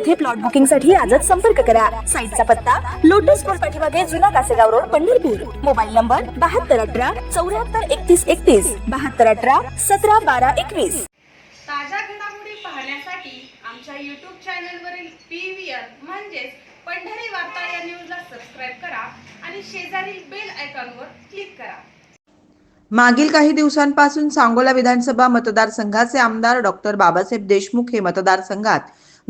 येथे प्लॉट बुकिंगसाठी आजच संपर्क करा. साईटचा पत्ता लोटस स्कूल पाठीमागे जुना Kasegaon road Pandharpur. Mobile number बहात्तर अठरा चौऱ्याहत्तर एकतीस एकतीस बहात्तर अठरा सतरा बारा एकवीस. ताज्या घडामोडी पाहण्यासाठी आमच्या यूट्यूब चॅनलवरील पी व्ही आर म्हणजेच पंढरी वार्ता या न्यूजला सबस्क्राईब करा आणि शेजारील बेल आयकॉनवर क्लिक करा. मागील काही दिवसांपासून सांगोला विधानसभा मतदारसंघाचे आमदार डॉक्टर बाबासाहेब देशमुख हे मतदारसंघात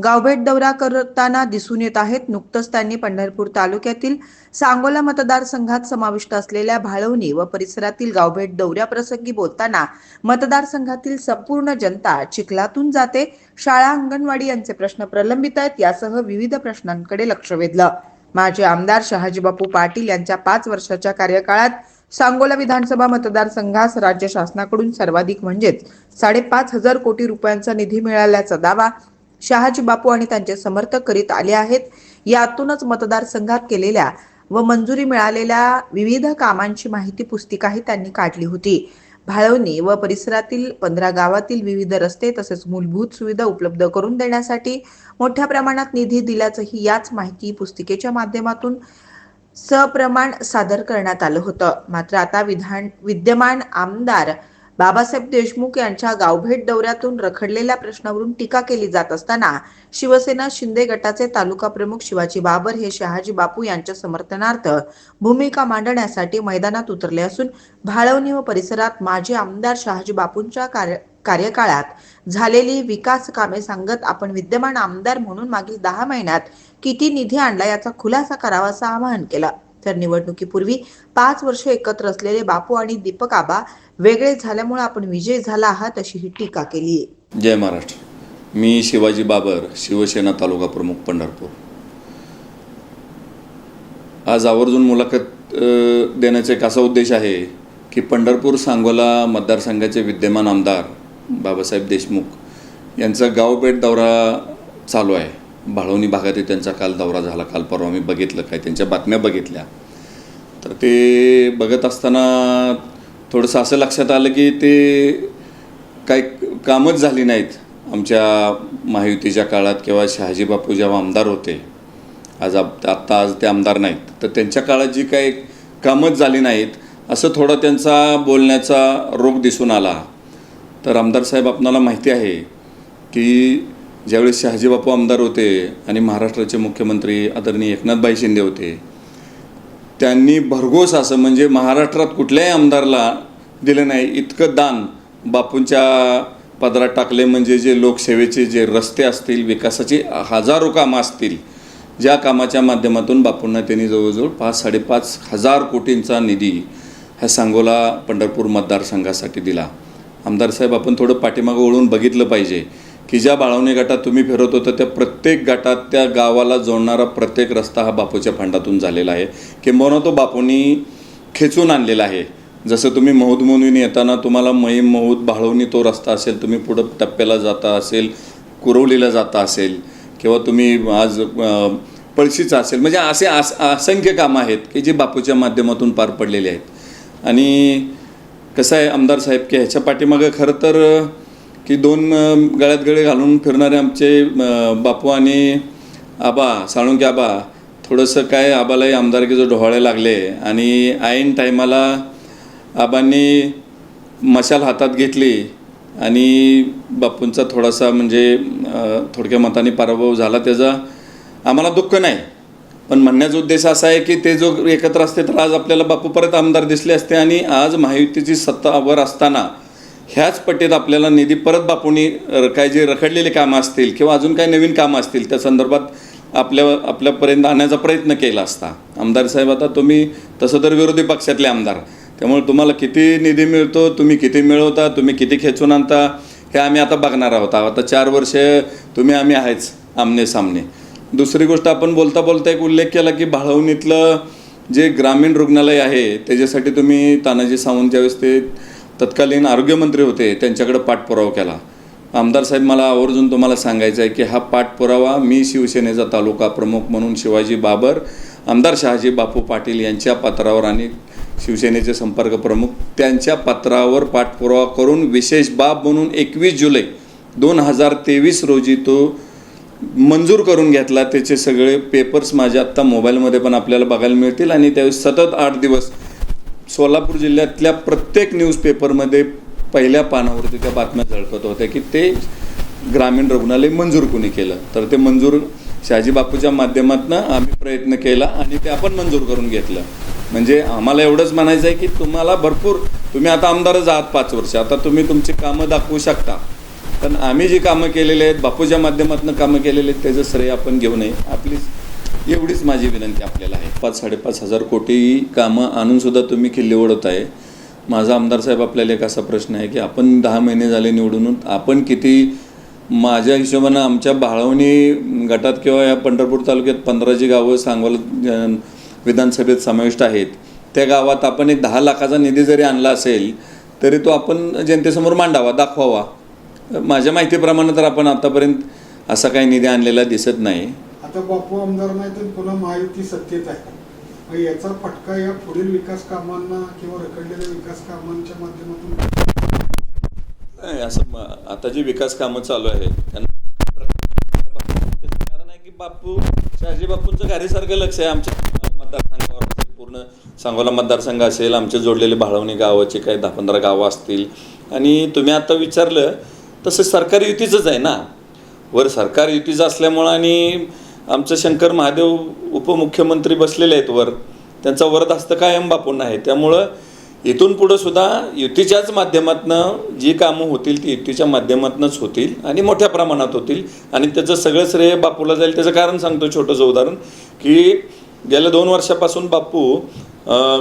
गावभेट दौरा करताना दिसून येत आहेत. नुकतंच त्यांनी पंढरपूर तालुक्यातील सांगोला मतदारसंघात समाविष्ट असलेल्या भाळवणी व परिसरातील गावभेट दौऱ्याप्रसंगी बोलताना मतदारसंघातील संपूर्ण जनता चिखलातून जाते. शाळा अंगणवाडी यांचे प्रश्न प्रलंबित आहेत. यासह विविध प्रश्नांकडे लक्ष वेधलं. माजी आमदार शहाजीबापू पाटील यांच्या पाच वर्षाच्या कार्यकाळात सांगोला विधानसभा मतदारसंघास राज्य शासनाकडून सर्वाधिक म्हणजेच साडेपाच हजार कोटी रुपयांचा निधी मिळाल्याचा दावा शहाजी बापू आणि त्यांचे समर्थक करीत आले आहेत. यातूनच मतदारसंघात केलेल्या व मंजुरी मिळालेल्या विविध कामांची माहिती पुस्तिकाही त्यांनी काढली होती. भाळवणी व परिसरातील पंधरा गावातील विविध रस्ते तसेच मूलभूत सुविधा उपलब्ध करून देण्यासाठी मोठ्या प्रमाणात निधी दिल्याचंही याच माहिती पुस्तिकेच्या माध्यमातून सप्रमाण सादर करण्यात आलं होतं. मात्र आता विधान विद्यमान आमदार बाबासाहेब देशमुख यांच्या गावभेट दौऱ्यातून रखडलेल्या प्रश्नावरून टीका केली जात असताना शिवसेना शिंदे गटाचे तालुका प्रमुख शिवाजी बाबर हे शहाजी बापू यांच्या समर्थनार्थ भूमिका मांडण्यासाठी मैदानात उतरले असून भाळवणी व परिसरात माजी आमदार शहाजी बापूंच्या कार्य कार्यकाळात झालेली विकास कामे सांगत आपण विद्यमान आमदार म्हणून मागील दहा महिन्यात किती निधी आणला याचा खुलासा करावा असं आवाहन केलं. तर निवडणुकीपूर्वी पाच वर्ष एकत्र असलेले बापू आणि दीपक आबा वेगळे झाल्यामुळे आपण विजय झाला आहात अशी ही टीका केली जय महाराष्ट्र. मी शिवाजी बाबर शिवसेना तालुका प्रमुख पंढरपूर. आज आवर्जून मुलाखत देण्याचा एक असा उद्देश आहे की पंढरपूर सांगोला मतदारसंघाचे विद्यमान आमदार बाबासाहेब देशमुख यांचा गावपेठ दौरा चालू आहे. भाळवणी भागातही त्यांचा काल दौरा झाला. काल परवा मी बघितलं काय त्यांच्या बातम्या बघितल्या. तर ते बघत असताना थोडंसं असं लक्षात आलं की ते काही कामच झाली नाहीत. आमच्या महायुतीच्या काळात किंवा शहाजी बापू जेव्हा आमदार होते आज आप आत्ता आज ते आमदार नाहीत. तर त्यांच्या काळात जी काही कामच झाली नाहीत असं थोडा त्यांचा बोलण्याचा रोग दिसून आला. तर आमदार साहेब आपणाला माहिती आहे की ज्यावेळेस शहाजीबापू आमदार होते आणि महाराष्ट्राचे मुख्यमंत्री आदरणीय एकनाथभाई शिंदे होते त्यांनी भरघोस असं म्हणजे महाराष्ट्रात कुठल्याही आमदारला दिलं नाही इतकं दान बापूंच्या पदरात टाकले म्हणजे जे लोकसेवेचे जे रस्ते असतील विकासाची हजारो कामं असतील ज्या कामाच्या माध्यमातून बापूंना त्यांनी जवळजवळ पाच साडेपाच हजार कोटींचा निधी ह्या सांगोला पंढरपूर मतदारसंघासाठी दिला. आमदार साहेब आपण थोडं पाठीमागं वळून बघितलं पाहिजे. की ज्या बाळवणी गटात तुम्ही फिरत होता त्या प्रत्येक गटात त्या गावाला जोडणारा प्रत्येक रस्ता हा बापूच्या फंडातून झालेला आहे. किंबहुना तो बापूंनी खेचून आणलेला आहे. जसं तुम्ही महूद येताना तुम्हाला महिम महूद बाळवणी तो रस्ता असेल तुम्ही पुढं टप्प्याला जाता असेल कुरवलीला जाता असेल किंवा तुम्ही आज पळशीचा असेल म्हणजे असे आस असंख्य कामं आहेत की जी बापूच्या माध्यमातून पार पडलेली आहेत. आणि कसं आहे आमदार साहेब की ह्याच्या पाठीमागं खरं तर की दोन गळ्यात गळे घालून फिरणारे आमचे बापू आणि आबा साळुंके आबा थोडंसं काय आबालाही आमदारकीचं डोहाळे लागले आणि ऐन टायमाला आबांनी मशाल हातात घेतली आणि बापूंचा थोडासा म्हणजे थोडक्या मताने पराभव झाला. त्याचा आम्हाला दुःख नाही. पण म्हणण्याचा उद्देश असा आहे की ते जो एकत्र असते तर आज आपल्याला बापू परत आमदार दिसले असते आणि आज महायुतीची सत्तावर असताना ह्याच पट्टीत आपल्याला निधी परत बापूंनी काय जे रखडलेले कामं असतील किंवा अजून काही नवीन कामं असतील त्या संदर्भात आपल्या आपल्यापर्यंत आणण्याचा प्रयत्न केला असता. आमदार साहेब आता तुम्ही तसं तर विरोधी पक्षातले आमदार त्यामुळे तुम्हाला किती निधी मिळतो तुम्ही किती मिळवता तुम्ही किती खेचून आणता हे आम्ही आता बघणार आहोत. आता चार वर्ष तुम्ही आम्ही आहेच आमने सामने. दुसरी गोष्ट आपण बोलता बोलता एक उल्लेख केला की भाळवणीतलं जे ग्रामीण रुग्णालय आहे त्याच्यासाठी तुम्ही तानाजी सावंत ज्यावेळेस ते तत्कालीन आरोग्यमंत्री होते त्यांच्याकडे पाठपुरावा केला. आमदार साहेब मला आवर्जून तुम्हाला सांगायचं आहे की हा पाठपुरावा मी शिवसेनेचा तालुका प्रमुख म्हणून शिवाजी बाबर आमदार शहाजी बापू पाटील यांच्या पत्रावर आणि शिवसेनेचे संपर्क प्रमुख त्यांच्या पत्रावर पाठपुरावा करून विशेष बाब म्हणून एकवीस जुलै दोन हजार तेवीस रोजी तो मंजूर करून घेतला. त्याचे सगळे पेपर्स माझ्या आत्ता मोबाईलमध्ये पण आपल्याला बघायला मिळतील आणि त्यावेळेस सतत आठ दिवस सोलापूर जिल्ह्यातल्या प्रत्येक न्यूजपेपरमध्ये पहिल्या पानावरती त्या बातम्या झळकत होत्या की ते ग्रामीण रुग्णालय मंजूर कोणी केलं? तर ते मंजूर शहाजी बापूच्या माध्यमातून आम्ही प्रयत्न केला आणि ते आपण मंजूर करून घेतलं. म्हणजे आम्हाला एवढंच म्हणायचं आहे की तुम्हाला भरपूर तुम्ही आता आमदारच आहात पाच वर्ष आता तुम्ही तुमची कामं दाखवू शकता. पण आम्ही जी कामं केलेली आहेत बापूच्या माध्यमातून कामं केलेली आहेत त्याचं श्रेय आपण घेऊ नये. आपली एवढीच माझी विनंती आपल्याला आहे. पाच साडेपाच हजार कोटी कामं आणूनसुद्धा तुम्ही किल्ले ओढत आहे माझा आमदार साहेब आपल्याला एक असा प्रश्न आहे की आपण दहा महिने झाले निवडून आपण किती माझ्या हिशोबानं आमच्या बाळवणी गटात किंवा या पंढरपूर तालुक्यात पंधरा जी गावं सांगोला विधानसभेत समाविष्ट आहेत. त्या गावात आपण एक दहा लाखाचा निधी जरी आणला असेल तरी तो आपण जनतेसमोर मांडावा दाखवावा. माझ्या माहितीप्रमाणे तर आपण आतापर्यंत असा काही निधी आणलेला दिसत नाही. आता बापू आमदार नाही तर पुन्हा महायुती सत्तेत आहे. मग याचा फटका या पुढील विकास कामांना किंवा रखडलेल्या विकास कामांच्या माध्यमातून? नाही, असं आता जी विकास कामं चालू आहेत त्यांना कारण आहे की बापू शहाजी बापूंचं कार्यसारखं लक्ष आहे आमच्या मतदारसंघावर असेल पूर्ण सांगोला मतदारसंघ असेल आमचे जोडलेले भाळवणी गावाचे काही दहा पंधरा गावं असतील. आणि तुम्ही आता विचारलं तसं सरकार युतीचंच आहे ना? वर सरकार युतीचं असल्यामुळं आणि आमचं शंकर महादेव उपमुख्यमंत्री बसलेले आहेत वर. त्यांचा वरदहस्त कायम बापूंना आहे. त्यामुळं इथून पुढं सुद्धा युतीच्याच माध्यमातनं जी कामं होतील ती युतीच्या माध्यमातूनच होतील आणि मोठ्या प्रमाणात होतील. आणि त्याचं सगळं श्रेय बापूला जाईल. त्याचं कारण सांगतो छोटंसं उदाहरण की गेल्या दोन वर्षापासून बापू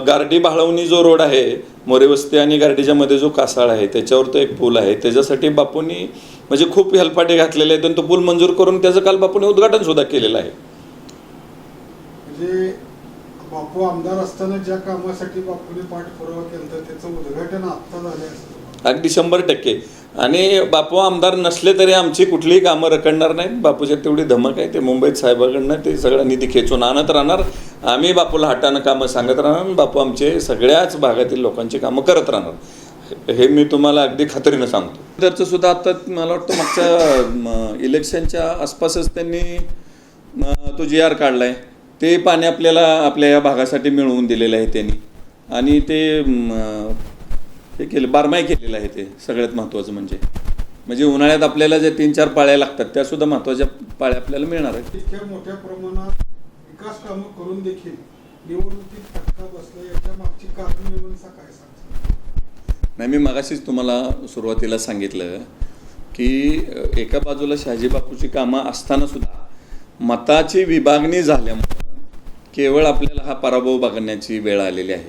गार्डी गारडी जो रोड आहे मोरेवस्ती आणि गार्डीच्यामध्ये जो कासाळ आहे त्याच्यावर तो एक पूल आहे. त्याच्यासाठी बापूंनी म्हणजे खूप हेलपाटे घातलेले आहेत आणि तो पूल मंजूर करून त्याचं काल बापूने उद्घाटन सुद्धा केलेलं आहे. म्हणजे बापू आमदार असताना ज्या कामासाठी बापूने पाठपुरावा केला त्याचं उद्घाटन आत्ता झाले असतं अगदी शंभर टक्के. आणि बापू आमदार नसले तरी आमची कुठलीही कामं रखडणार नाहीत. बापूच्या तेवढी धमक आहे ते मुंबईत साहेबाकडनं ते सगळं निधी खेचून आणत राहणार. आम्ही बापूला हातानं कामं सांगत राहणार बापू आमचे सगळ्याच भागातील लोकांची कामं करत राहणार. हे मी तुम्हाला अगदी खात्रीनं सांगतो. त्याचं सुद्धा आता मला वाटतं मागच्या इलेक्शनच्या आसपासच त्यांनी तो जी आर काढलाय. ते पाणी आपल्याला आपल्या या भागासाठी मिळवून दिलेलं आहे त्यांनी. आणि ते हे केलं बारमाही केलेलं आहे ते सगळ्यात महत्त्वाचं म्हणजे. म्हणजे उन्हाळ्यात आपल्याला जे तीन चार पाळ्या लागतात त्या सुद्धा महत्त्वाच्या पाळ्या आपल्याला मिळणार आहेत. इतक्या मोठ्या प्रमाणात विकास कामं करून देखील निवडणुकीत फटका बसला याच्या मागची कारण काय सांगता नाही मी मगाशीच तुम्हाला सुरुवातीला सांगितलं की एका बाजूला शहाजी बापूची कामं असतानासुद्धा मताची विभागणी झाल्यामुळं केवळ आपल्याला हा पराभव बघण्याची वेळ आलेली आहे.